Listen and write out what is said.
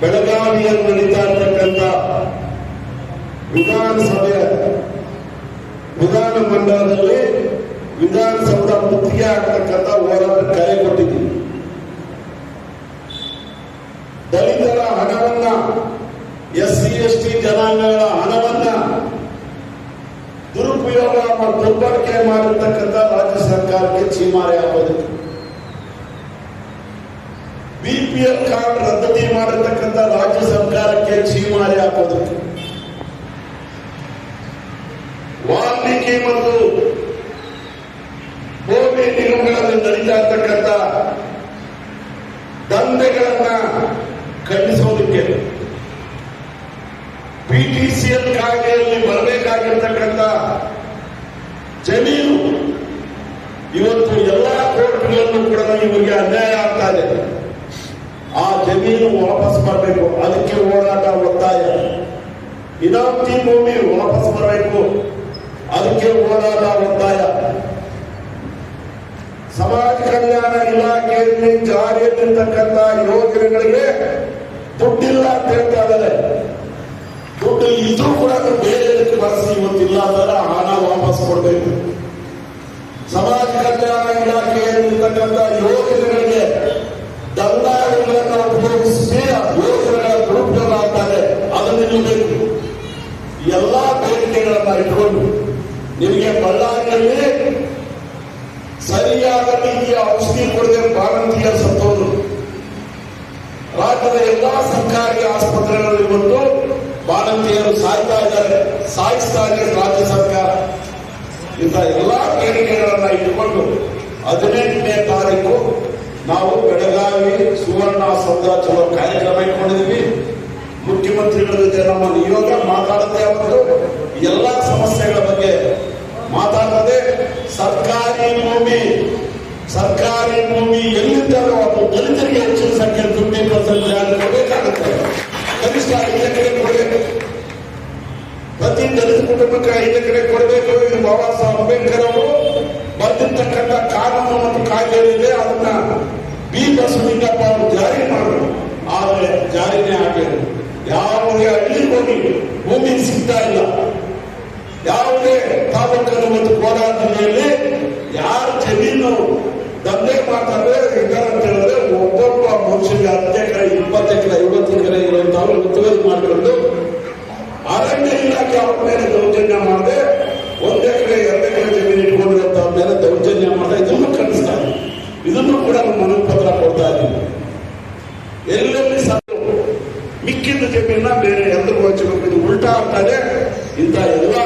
ಬೆಳಗಾವಿಯಲ್ಲಿ ನಡೀತಾ ಇರತಕ್ಕಂಥ ವಿಧಾನಸಭೆ ವಿಧಾನಮಂಡಲದಲ್ಲಿ ವಿಧಾನಸೌಧ ಮುತ್ತಿಗೆ ಆಗ್ತಕ್ಕಂಥ ಹೋರಾಟ ಕರೆ ಕೊಟ್ಟಿದ್ದೀವಿ. ದಲಿತರ ಹಣವನ್ನ ಎಸ್ ಸಿ ಎಸ್ ಟಿ ಜನಾಂಗಗಳ ಹಣವನ್ನ ದುರುಪಯೋಗ ದುರ್ಬಳಕೆ ಮಾಡಿರ್ತಕ್ಕಂಥ ಕಾರ್ಡ್ ರದ್ದತಿ ರಾಜ್ಯ ಸರ್ಕಾರಕ್ಕೆ ಚೀಮಾರೆ ಹಾಕೋದು. ವಾಲ್ಮೀಕಿ ಮತ್ತು ಭೂಮಿ ನಿಗಮಗಳಲ್ಲಿ ನಡೀತಾ ಇರ್ತಕ್ಕಂಥ ದಂಧೆಗಳನ್ನ ಖಂಡಿಸೋದಕ್ಕೆ ಪಿಟಿಸಿಎಲ್ ಕಾಯ್ದೆಯಲ್ಲಿ ಬರಬೇಕಾಗಿರ್ತಕ್ಕಂಥ ಜಮೀನು ಇವತ್ತು ಎಲ್ಲಾ ಕೋರ್ಟ್ಗಳಲ್ಲೂ ಕೂಡ ಇವರಿಗೆ ಅನ್ಯಾಯ ಆಗ್ತಾ ಇದೆ. ಜಮೀನು ವಾಪಸ್ ಬರಬೇಕು. ಅದಕ್ಕೆ ಹೋರಾಟ ಒತ್ತಾಯ. ಇನಾಮತಿ ಭೂಮಿ ವಾಪಸ್ ಬರಬೇಕು. ಅದಕ್ಕೆ ಹೋರಾಟ ಒತ್ತಾಯ. ಸಮಾಜ ಕಲ್ಯಾಣ ಇಲಾಖೆಯಲ್ಲಿ ಜಾರಿಯಲ್ಲಿರ್ತಕ್ಕಂಥ ಯೋಜನೆಗಳಿಗೆ ದುಡ್ಡಿಲ್ಲ ಅಂತ ಹೇಳ್ತಾ ಇದ್ದಾರೆ. ದುಡ್ಡು ಇದ್ರೂ ಕೂಡ ಬೇರೆ ಬಳಸಿ ಇವತ್ತಿಲ್ಲ ಅಂದ್ರೆ ಹಣ ವಾಪಸ್ ಕೊಡಬೇಕು. ಸಮಾಜ ಕಲ್ಯಾಣ ಇಲಾಖೆಯಲ್ಲಿರ್ತಕ್ಕಂಥ ಯೋಜನೆಗಳಿಗೆ ಆ ಯೋಜನೆಗಳ ದುರುಪಯೋಗ ಅದನ್ನು ನಿಲ್ಲಬೇಕು ಎಲ್ಲಾ ಬೇಡಿಕೆಗಳನ್ನ ಇಟ್ಕೊಂಡು, ನಿಮಗೆ ಬಳ್ಳಾರಿಯಲ್ಲಿ ಸರಿಯಾದ ರೀತಿಯ ಔಷಧಿ ಕೊಡದೆ ಬಾಣಂತಿಯ ಸತ್ತೋದು ರಾಜ್ಯದ ಎಲ್ಲಾ ಸರ್ಕಾರಿ ಆಸ್ಪತ್ರೆಗಳಲ್ಲಿ ಬಂದು ಬಾಣಂತಿಯರು ಸಾಯ್ತಾ ಇದ್ದಾರೆ, ಸಾಯಿಸ್ತಾ ಇದೆ ರಾಜ್ಯ ಸರ್ಕಾರ. ಇಂತಹ ಎಲ್ಲಾ ಬೇಡಿಕೆಗಳನ್ನ ಇಟ್ಟುಕೊಂಡು ಹದಿನೆಂಟನೇ ತಾರೀಕು ನಾವು ಬೆಳಗಾವಿ ಸುವರ್ಣ ಚಲೋ ಕಾರ್ಯಕ್ರಮ ಇಟ್ಕೊಂಡಿದ್ವಿ. ಮುಖ್ಯಮಂತ್ರಿಗಳ ಜೊತೆ ನಮ್ಮ ನಿಯೋಗ ಮಾತಾಡುತ್ತೆ ಅವರು ಎಲ್ಲ ಸಮಸ್ಯೆಗಳ ಬಗ್ಗೆ ಮಾತಾಡದೆ ಸರ್ಕಾರಿ ಭೂಮಿ ಸರ್ಕಾರಿ ಭೂಮಿ ಎಲ್ಲಿದ್ದಾರೋ ಅದು ದಲಿತರಿಗೆ ಹೆಚ್ಚಿನ ಸಂಖ್ಯೆ ಫಿಫ್ಟಿ ಪರ್ಸೆಂಟ್ ಕೊಡಬೇಕಾಗುತ್ತೆ. ಕನಿಷ್ಠ ಐದು ಎಕರೆ ಕೊಡಬೇಕು. ಪ್ರತಿ ದಲಿತ ಕುಟುಂಬಕ್ಕೆ ಐದು ಎಕರೆ ಕೊಡಬೇಕು. ಇದು ಬಾಬಾ ಸಾಹೇಬ್ ಅಂಬೇಡ್ಕರ್ ಅವರು. ಹಳ್ಳಿಗೆ ಹೋಗಿ ಭೂಮಿ ಸಿಗ್ತಾ ಇಲ್ಲ. ಯಾವುದೇ ತಾಲೂಕನ್ನು ಮತ್ತು ಕೋಲಾರ ಜಿಲ್ಲೆಯಲ್ಲಿ ಯಾರ ಜಮೀನು ದಂಧೆ ಮಾಡ್ತಾರೆ ಅಂತ ಹೇಳಿದ್ರೆ ಒಬ್ಬೊಬ್ಬ ಮನುಷ್ಯನಿಗೆ ಹತ್ತು ಎಕರೆ, ಇಪ್ಪತ್ತು ಎಕರೆ, ಐವತ್ತು ಎಕರೆ ಇರುವಂತವ್ರು ಮುತುವರಿ ಮಾಡಿಕೊಂಡು ಅರಣ್ಯ ಇಲಾಖೆ ಅವ್ರ ಮೇಲೆ ದೌರ್ಜನ್ಯ ಮಾಡದೆ ಒಂದ್ ಎಕರೆ, ಎರಡು ಎಕರೆ ಜಮೀನು ಇಟ್ಕೊಂಡಿರುವಂತವ್ರ ಮೇಲೆ ದೌರ್ಜನ್ಯ ಮಾಡ್ತಾ ಇದನ್ನು ಖಂಡಿಸ್ತಾರೆ ಇದನ್ನು ಕೂಡ ಮನವಿ ಪತ್ರ ಕೊಡ್ತಾ ಇದ್ದೀನಿ. ಸಾಧ್ಯ ಜಮೀನ ಬೇರೆ ಎಲ್ಲರಿಗೂ ಹಚ್ಚಬೇಕು ಇದು ಉಲ್ಟಾ ಆಗ್ತಾ ಇದೆ. ಇಂಥ ಎಲ್ಲಾ